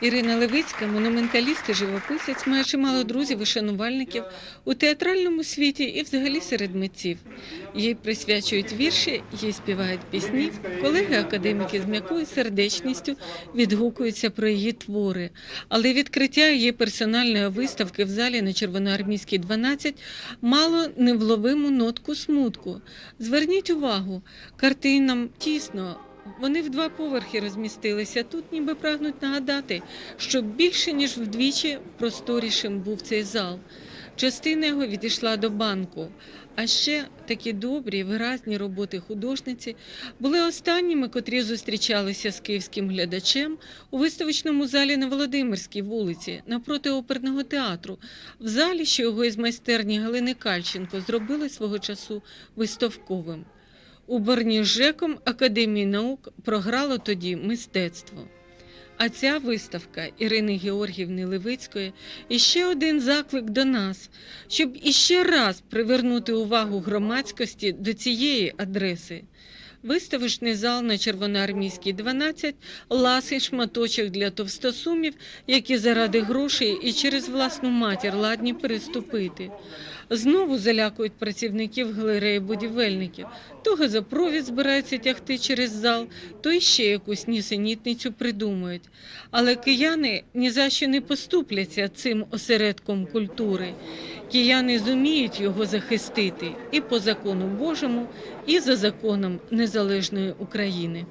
Ірина Левицька, монументаліст і живописець, має чимало друзів і шанувальників у театральному світі і взагалі серед митців. Їй присвячують вірші, їй співають пісні. Колеги-академіки з м'якою сердечністю відгукуються про її твори. Але відкриття її персональної виставки в залі на Червоноармійській 12 мало невловиму нотку смутку. Зверніть увагу, картинам тісно. Вони в два поверхи розмістилися. Тут ніби прагнуть нагадати, що більше ніж вдвічі просторішим був цей зал. Частина його відійшла до банку. А ще такі добрі, виразні роботи художниці були останніми, котрі зустрічалися з київським глядачем у виставочному залі на Володимирській вулиці напроти оперного театру, в залі, що його із майстерні Галини Кальченко зробили свого часу виставковим. У борні Академії наук програло тоді мистецтво. А ця виставка Ірини Георгівни Левицької іще один заклик до нас, щоб іще раз привернути увагу громадськості до цієї адреси. Виставочний зал на Червоноармійській 12 – ласий шматочок для товстосумів, які заради грошей і через власну матір ладні переступити. Знову залякують працівників галереї будівельників. То газопровід збираються тягти через зал, то іще якусь нісенітницю придумають. Але кияни ні за що не поступляться цим осередком культури. Кияни зуміють його захистити і по закону Божому, і за законом незалежної України.